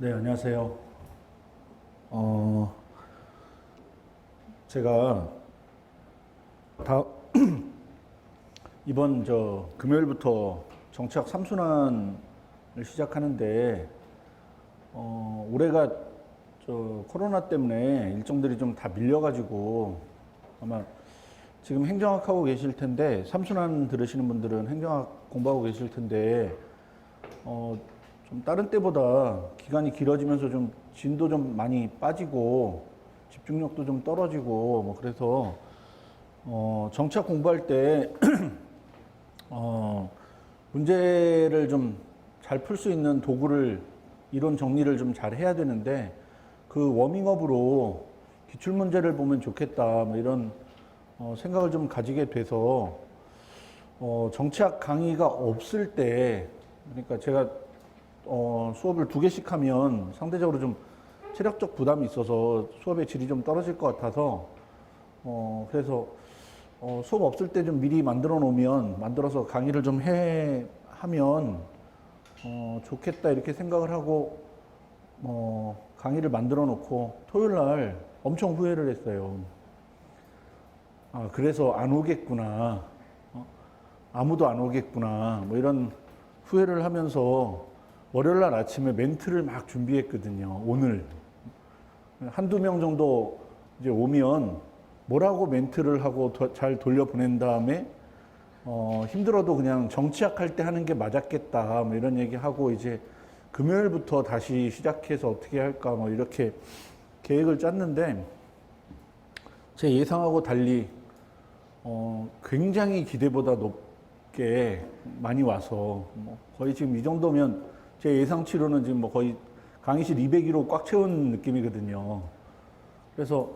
네, 안녕하세요. 어, 제가 다 이번 저 금요일부터 정치학 3순환을 시작하는데 어, 올해가 저 코로나 때문에 일정들이 좀 다 밀려가지고 아마 지금 행정학 하고 계실 텐데 3순환 들으시는 분들은 행정학 공부하고 계실 텐데 어, 좀 다른 때보다 기간이 길어지면서 좀 진도 좀 많이 빠지고 집중력도 좀 떨어지고 뭐 그래서 어, 정치학 공부할 때 어, 문제를 좀 잘 풀 수 있는 도구를 이론 정리를 좀 잘 해야 되는데 그 워밍업으로 기출 문제를 보면 좋겠다 뭐 이런 어, 생각을 좀 가지게 돼서 어, 정치학 강의가 없을 때 그러니까 제가 어, 수업을 두 개씩 하면 상대적으로 좀 체력적 부담이 있어서 수업의 질이 좀 떨어질 것 같아서 어, 그래서 어, 수업 없을 때 좀 미리 만들어 놓으면 만들어서 강의를 좀 해 하면 어, 좋겠다 이렇게 생각을 하고 어, 강의를 만들어 놓고 토요일 날 엄청 후회를 했어요. 아, 그래서 안 오겠구나. 어? 아무도 안 오겠구나. 뭐 이런 후회를 하면서 월요일 날 아침에 멘트를 막 준비했거든요. 오늘. 한두 명 정도 이제 오면 뭐라고 멘트를 하고 더- 잘 돌려 보낸 다음에 어, 힘들어도 그냥 정치학 할 때 하는 게 맞았겠다. 뭐 이런 얘기하고 이제 금요일부터 다시 시작해서 어떻게 할까 뭐 이렇게 계획을 짰는데 제 예상하고 달리 어, 굉장히 기대보다 높게 많이 와서 뭐 거의 지금 이 정도면 제 예상치로는 지금 뭐 거의 강의실 200기로 꽉 채운 느낌이거든요. 그래서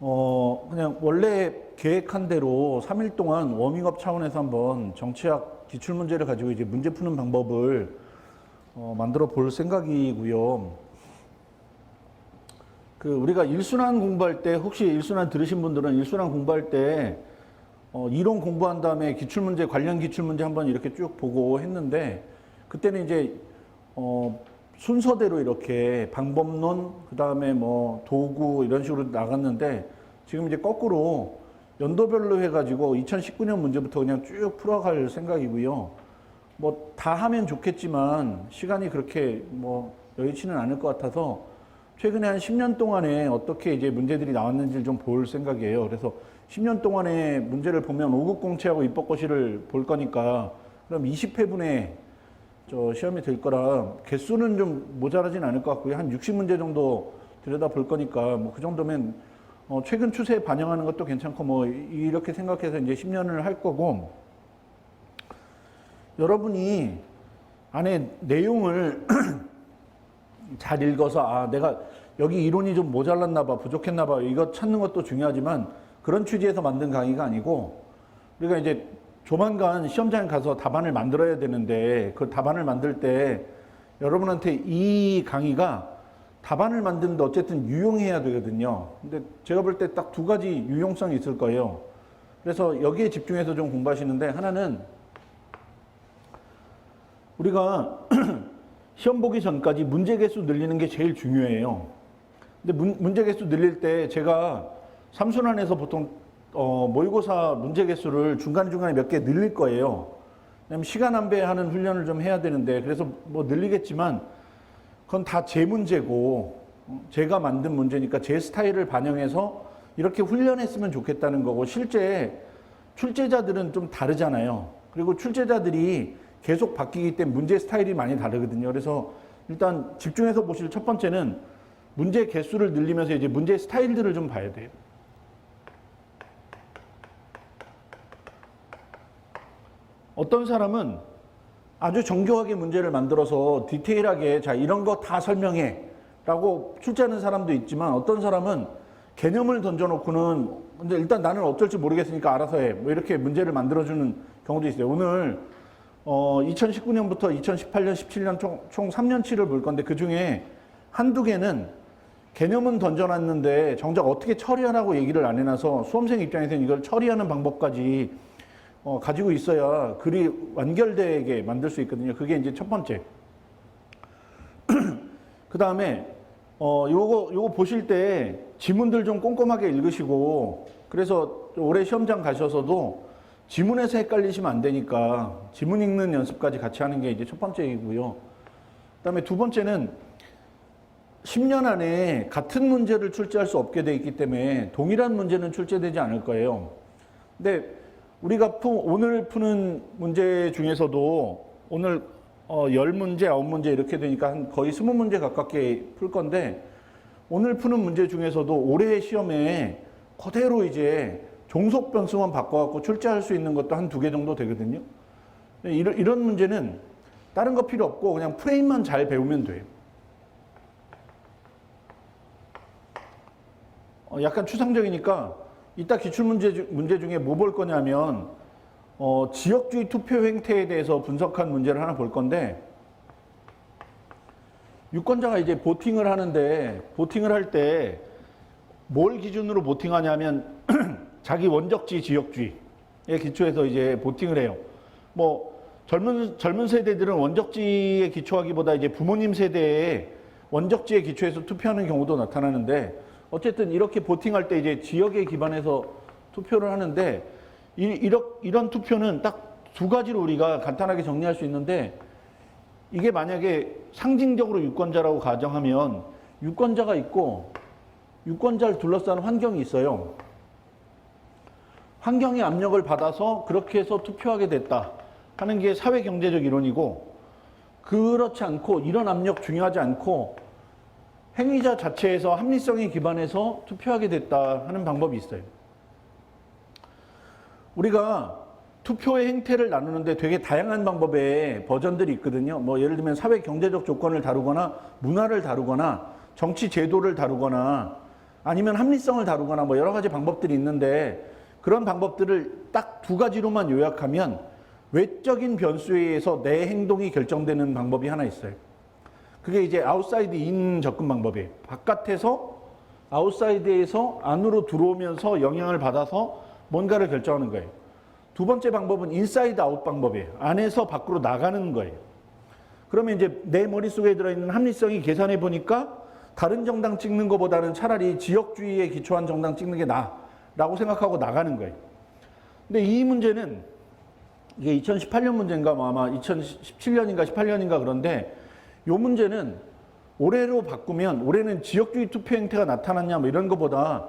어 그냥 원래 계획한 대로 3일 동안 워밍업 차원에서 한번 정치학 기출 문제를 가지고 이제 문제 푸는 방법을 어, 만들어 볼 생각이고요. 그 우리가 일순환 공부할 때 혹시 일순환 들으신 분들은 일순환 공부할 때 어, 이론 공부한 다음에 기출 문제 관련 기출 문제 한번 이렇게 쭉 보고 했는데 그때는 이제 어, 순서대로 이렇게 방법론 그 다음에 뭐 도구 이런 식으로 나갔는데 지금 이제 거꾸로 연도별로 해가지고 2019년 문제부터 그냥 쭉 풀어갈 생각이고요. 뭐 다 하면 좋겠지만 시간이 그렇게 뭐 여의치는 않을 것 같아서 최근에 한 10년 동안에 어떻게 이제 문제들이 나왔는지를 좀 볼 생각이에요. 그래서 10년 동안에 문제를 보면 5급 공채하고 입법고시를 볼 거니까 그럼 20회분의 저 시험이 될 거라 개수는 좀 모자라진 않을 것 같고요. 한 60문제 정도 들여다 볼 거니까 뭐 그 정도면 어 최근 추세에 반영하는 것도 괜찮고 뭐 이렇게 생각해서 이제 10년을 할 거고 여러분이 안에 내용을 잘 읽어서 아 내가 여기 이론이 좀 모자랐나 봐 부족했나 봐 이거 찾는 것도 중요하지만 그런 취지에서 만든 강의가 아니고 우리가 이제 조만간 시험장에 가서 답안을 만들어야 되는데 그 답안을 만들 때 여러분한테 이 강의가 답안을 만드는데 어쨌든 유용해야 되거든요. 근데 제가 볼 때 딱 두 가지 유용성이 있을 거예요. 그래서 여기에 집중해서 좀 공부하시는데 하나는 우리가 시험 보기 전까지 문제 개수 늘리는 게 제일 중요해요. 근데 문, 문제 개수 늘릴 때 제가 삼순환에서 보통 어, 모의고사 문제 개수를 중간중간에 몇 개 늘릴 거예요. 왜냐면 시간 안배하는 훈련을 좀 해야 되는데 그래서 뭐 늘리겠지만 그건 다 제 문제고 어, 제가 만든 문제니까 제 스타일을 반영해서 이렇게 훈련했으면 좋겠다는 거고 실제 출제자들은 좀 다르잖아요. 그리고 출제자들이 계속 바뀌기 때문에 문제 스타일이 많이 다르거든요. 그래서 일단 집중해서 보실 첫 번째는 문제 개수를 늘리면서 이제 문제 스타일들을 좀 봐야 돼요. 어떤 사람은 아주 정교하게 문제를 만들어서 디테일하게 자 이런 거 다 설명해 라고 출제하는 사람도 있지만 어떤 사람은 개념을 던져놓고는 근데 일단 나는 어쩔지 모르겠으니까 알아서 해 뭐 이렇게 문제를 만들어주는 경우도 있어요. 오늘 어 2019년부터 2018년 17년 총, 총 3년치를 볼 건데 그 중에 한두 개는 개념은 던져놨는데 정작 어떻게 처리하라고 얘기를 안 해놔서 수험생 입장에서는 이걸 처리하는 방법까지 어, 가지고 있어야 글이 완결되게 만들 수 있거든요. 그게 이제 첫 번째. 그 다음에 어 요거 요거 보실 때 지문들 좀 꼼꼼하게 읽으시고 그래서 올해 시험장 가셔서도 지문에서 헷갈리시면 안 되니까 지문 읽는 연습까지 같이 하는 게 이제 첫 번째 얘기고요. 그다음에 두 번째는 10년 안에 같은 문제를 출제할 수 없게 돼 있기 때문에 동일한 문제는 출제되지 않을 거예요. 근데 우리가 푸, 오늘 푸는 문제 중에서도 오늘 어, 10문제, 9문제 이렇게 되니까 한 거의 20문제 가깝게 풀 건데 오늘 푸는 문제 중에서도 올해 시험에 그대로 이제 종속 변수만 바꿔갖고 출제할 수 있는 것도 한 두 개 정도 되거든요. 이런, 이런 문제는 다른 거 필요 없고 그냥 프레임만 잘 배우면 돼요. 어, 약간 추상적이니까 이따 기출 문제, 주- 문제 중에 뭐 볼 거냐면 어, 지역주의 투표 행태에 대해서 분석한 문제를 하나 볼 건데 유권자가 이제 보팅을 하는데 보팅을 할 때 뭘 기준으로 보팅하냐면 자기 원적지 지역주의에 기초해서 이제 보팅을 해요. 뭐 젊은 젊은 세대들은 원적지에 기초하기보다 이제 부모님 세대에 원적지에 기초해서 투표하는 경우도 나타나는데 어쨌든 이렇게 보팅할 때 이제 지역에 기반해서 투표를 하는데 이, 이런, 이런 투표는 딱 두 가지로 우리가 간단하게 정리할 수 있는데 이게 만약에 상징적으로 유권자라고 가정하면 유권자가 있고 유권자를 둘러싸는 환경이 있어요. 환경의 압력을 받아서 그렇게 해서 투표하게 됐다 하는 게 사회 경제적 이론이고 그렇지 않고 이런 압력 중요하지 않고 행위자 자체에서 합리성에 기반해서 투표하게 됐다 하는 방법이 있어요. 우리가 투표의 행태를 나누는데 되게 다양한 방법의 버전들이 있거든요. 뭐 예를 들면 사회 경제적 조건을 다루거나 문화를 다루거나 정치 제도를 다루거나 아니면 합리성을 다루거나 뭐 여러 가지 방법들이 있는데 그런 방법들을 딱 두 가지로만 요약하면 외적인 변수에 의해서 내 행동이 결정되는 방법이 하나 있어요. 그게 이제 아웃사이드 인 접근 방법이에요. 바깥에서 아웃사이드에서 안으로 들어오면서 영향을 받아서 뭔가를 결정하는 거예요. 두 번째 방법은 인사이드 아웃 방법이에요. 안에서 밖으로 나가는 거예요. 그러면 이제 내 머릿속에 들어있는 합리성이 계산해 보니까 다른 정당 찍는 것보다는 차라리 지역주의에 기초한 정당 찍는 게 나라고 생각하고 나가는 거예요. 근데 이 문제는 이게 2018년 문제인가 뭐 아마 2017년인가 18년인가 그런데 이 문제는 올해로 바꾸면 올해는 지역주의 투표 행태가 나타났냐 뭐 이런 것보다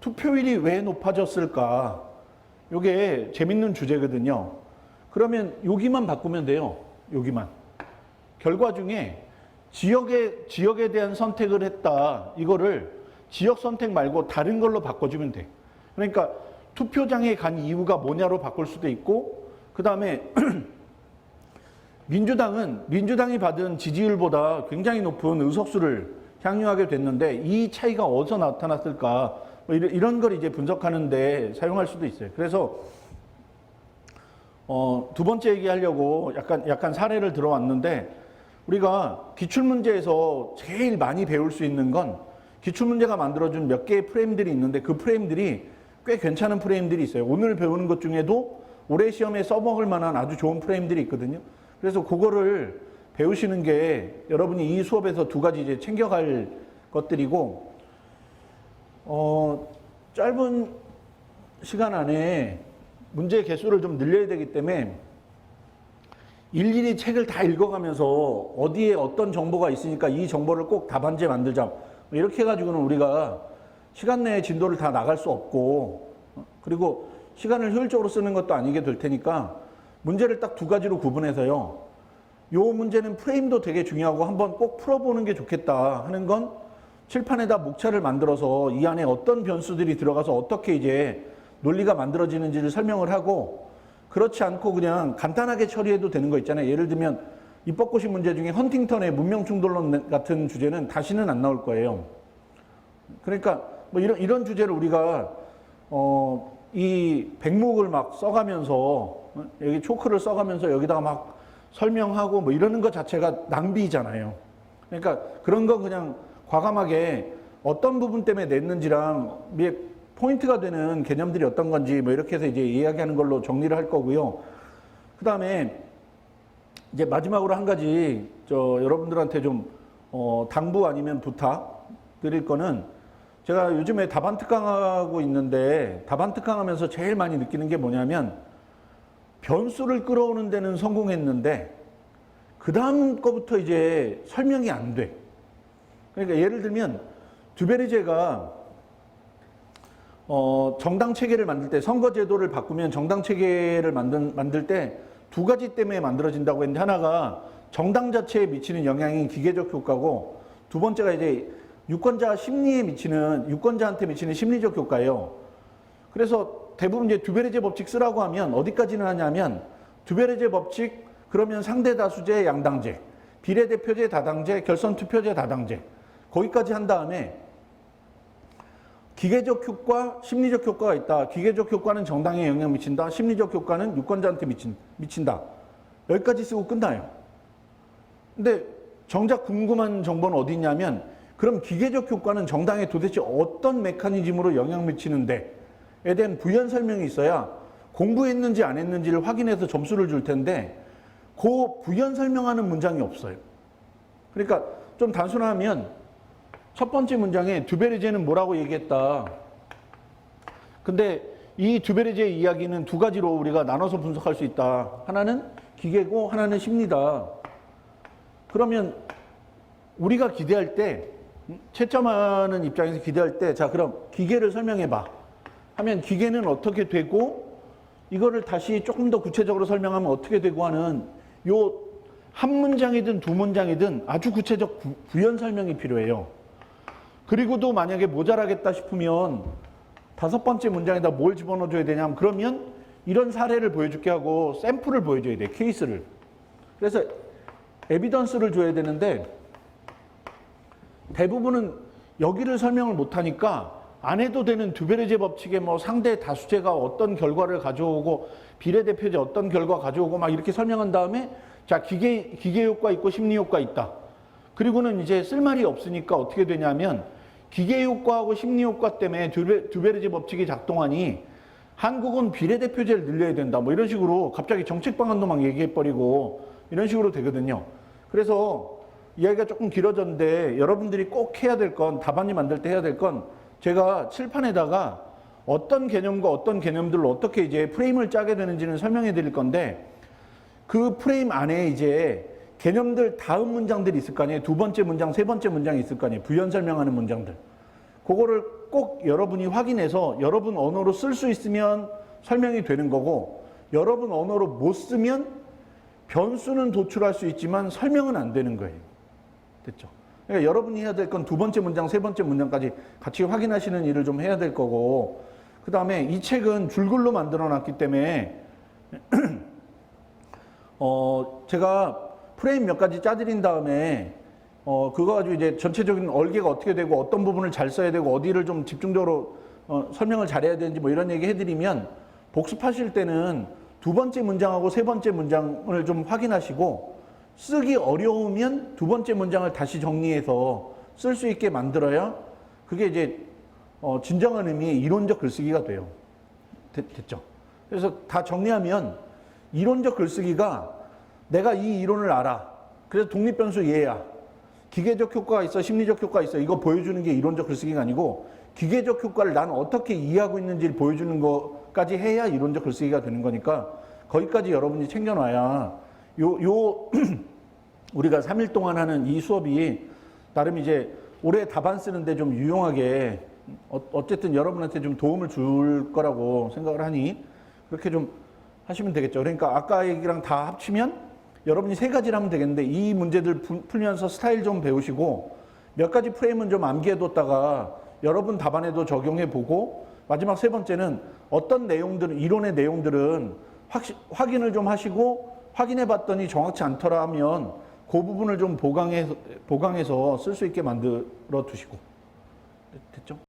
투표율이 왜 높아졌을까 이게 재밌는 주제거든요. 그러면 여기만 바꾸면 돼요. 여기만. 결과 중에 지역에 지역에 대한 선택을 했다. 이거를 지역 선택 말고 다른 걸로 바꿔주면 돼. 그러니까 투표장에 간 이유가 뭐냐로 바꿀 수도 있고, 그 다음에 민주당은 민주당이 받은 지지율보다 굉장히 높은 의석수를 향유하게 됐는데 이 차이가 어디서 나타났을까? 뭐 이런, 이런 걸 이제 분석하는데 사용할 수도 있어요. 그래서 어, 두 번째 얘기하려고 약간 약간 사례를 들어왔는데 우리가 기출 문제에서 제일 많이 배울 수 있는 건 기출 문제가 만들어준 몇 개의 프레임들이 있는데 그 프레임들이 꽤 괜찮은 프레임들이 있어요. 오늘 배우는 것 중에도 올해 시험에 써먹을 만한 아주 좋은 프레임들이 있거든요. 그래서 그거를 배우시는 게 여러분이 이 수업에서 두 가지 이제 챙겨갈 것들이고 어, 짧은 시간 안에 문제 개수를 좀 늘려야 되기 때문에 일일이 책을 다 읽어가면서 어디에 어떤 정보가 있으니까 이 정보를 꼭 답안지에 만들자. 뭐 이렇게 해가지고는 우리가 시간 내에 진도를 다 나갈 수 없고 어, 그리고 시간을 효율적으로 쓰는 것도 아니게 될 테니까 문제를 딱 두 가지로 구분해서요. 요 문제는 프레임도 되게 중요하고 한번 꼭 풀어보는 게 좋겠다 하는 건 칠판에다 목차를 만들어서 이 안에 어떤 변수들이 들어가서 어떻게 이제 논리가 만들어지는지를 설명을 하고 그렇지 않고 그냥 간단하게 처리해도 되는 거 있잖아요. 예를 들면 입법고시 문제 중에 헌팅턴의 문명 충돌론 같은 주제는 다시는 안 나올 거예요. 그러니까 뭐 이런 이런 주제를 우리가 어, 이 백목을 막 써가면서 어? 여기 초크를 써가면서 여기다가 막 설명하고 뭐 이러는 것 자체가 낭비잖아요. 그러니까 그런 거 그냥 과감하게 어떤 부분 때문에 냈는지랑 포인트가 되는 개념들이 어떤 건지 뭐 이렇게 해서 이제 이야기하는 걸로 정리를 할 거고요. 그 다음에 이제 마지막으로 한 가지 저 여러분들한테 좀 어, 당부 아니면 부탁 드릴 거는 제가 요즘에 답안 특강하고 있는데 답안 특강하면서 제일 많이 느끼는 게 뭐냐면 변수를 끌어오는 데는 성공했는데 그 다음 거부터 이제 설명이 안 돼. 그러니까 예를 들면 두베리제가 어, 정당 체계를 만들 때 선거 제도를 바꾸면 정당 체계를 만든, 만들 때 두 가지 때문에 만들어진다고 했는데 하나가 정당 자체에 미치는 영향인 기계적 효과고 두 번째가 이제 유권자 심리에 미치는 유권자한테 미치는 심리적 효과예요. 그래서 대부분 이제 두베레제 법칙 쓰라고 하면 어디까지는 하냐면 두베레제 법칙 그러면 상대 다수제 양당제, 비례대표제 다당제, 결선 투표제 다당제 거기까지 한 다음에 기계적 효과, 심리적 효과가 있다. 기계적 효과는 정당에 영향 미친다. 심리적 효과는 유권자한테 미친, 미친다. 여기까지 쓰고 끝나요. 근데 정작 궁금한 정보는 어디 있냐면 그럼 기계적 효과는 정당에 도대체 어떤 메커니즘으로 영향 미치는데에 대한 부연 설명이 있어야 공부했는지 안 했는지를 확인해서 점수를 줄 텐데 그 부연 설명하는 문장이 없어요. 그러니까 좀 단순하면 첫 번째 문장에 두베르제는 뭐라고 얘기했다. 근데 이 두베르제의 이야기는 두 가지로 우리가 나눠서 분석할 수 있다. 하나는 기계고 하나는 심리다. 그러면 우리가 기대할 때 음, 채점하는 입장에서 기대할 때 자 그럼 기계를 설명해 봐. 하면 기계는 어떻게 되고 이거를 다시 조금 더 구체적으로 설명하면 어떻게 되고 하는 요 한 문장이든 두 문장이든 아주 구체적 구, 구현 설명이 필요해요. 그리고도 만약에 모자라겠다 싶으면 다섯 번째 문장에다 뭘 집어넣어줘야 되냐면 그러면 이런 사례를 보여줄게 하고 샘플을 보여줘야 돼 케이스를 그래서 에비던스를 줘야 되는데 대부분은 여기를 설명을 못하니까 안 해도 되는 두베르제 법칙의 뭐 상대 다수제가 어떤 결과를 가져오고 비례대표제 어떤 결과 가져오고 막 이렇게 설명한 다음에 자 기계 기계 효과 있고 심리 효과 있다. 그리고는 이제 쓸 말이 없으니까 어떻게 되냐면 기계 효과하고 심리 효과 때문에 두베, 두베르제 법칙이 작동하니 한국은 비례대표제를 늘려야 된다. 뭐 이런 식으로 갑자기 정책 방안도 막 얘기해 버리고 이런 식으로 되거든요. 그래서 이야기가 조금 길어졌는데 여러분들이 꼭 해야 될 건 답안지 만들 때 해야 될건 제가 칠판에다가 어떤 개념과 어떤 개념들로 어떻게 이제 프레임을 짜게 되는지는 설명해 드릴 건데 그 프레임 안에 이제 개념들 다음 문장들이 있을 거 아니에요. 두 번째 문장, 세 번째 문장이 있을 거 아니에요. 부연 설명하는 문장들. 그거를 꼭 여러분이 확인해서 여러분 언어로 쓸 수 있으면 설명이 되는 거고 여러분 언어로 못 쓰면 변수는 도출할 수 있지만 설명은 안 되는 거예요. 됐죠? 그러니까 여러분이 해야 될 건 두 번째 문장, 세 번째 문장까지 같이 확인하시는 일을 좀 해야 될 거고 그 다음에 이 책은 줄글로 만들어 놨기 때문에 어, 제가 프레임 몇 가지 짜드린 다음에 어, 그거 가지고 이제 전체적인 얼개가 어떻게 되고 어떤 부분을 잘 써야 되고 어디를 좀 집중적으로 어, 설명을 잘해야 되는지 뭐 이런 얘기 해드리면 복습하실 때는 두 번째 문장하고 세 번째 문장을 좀 확인하시고 쓰기 어려우면 두 번째 문장을 다시 정리해서 쓸 수 있게 만들어야 그게 이제 어, 진정한 의미의 이론적 글쓰기가 돼요. 됐, 됐죠? 그래서 다 정리하면 이론적 글쓰기가 내가 이 이론을 알아. 그래서 독립변수 얘야. 기계적 효과가 있어, 심리적 효과가 있어. 이거 보여주는 게 이론적 글쓰기가 아니고 기계적 효과를 나는 어떻게 이해하고 있는지를 보여주는 것까지 해야 이론적 글쓰기가 되는 거니까 거기까지 여러분이 챙겨놔야 요, 요 우리가 3일 동안 하는 이 수업이 나름 이제 올해 답안 쓰는데 좀 유용하게 어, 어쨌든 여러분한테 좀 도움을 줄 거라고 생각을 하니 그렇게 좀 하시면 되겠죠. 그러니까 아까 얘기랑 다 합치면 여러분이 세 가지를 하면 되겠는데 이 문제들 풀면서 스타일 좀 배우시고 몇 가지 프레임은 좀 암기해뒀다가 여러분 답안에도 적용해 보고 마지막 세 번째는 어떤 내용들은 이론의 내용들은 확시, 확인을 좀 하시고 확인해 봤더니 정확치 않더라 하면 그 부분을 좀 보강해서, 보강해서 쓸 수 있게 만들어 두시고 됐죠?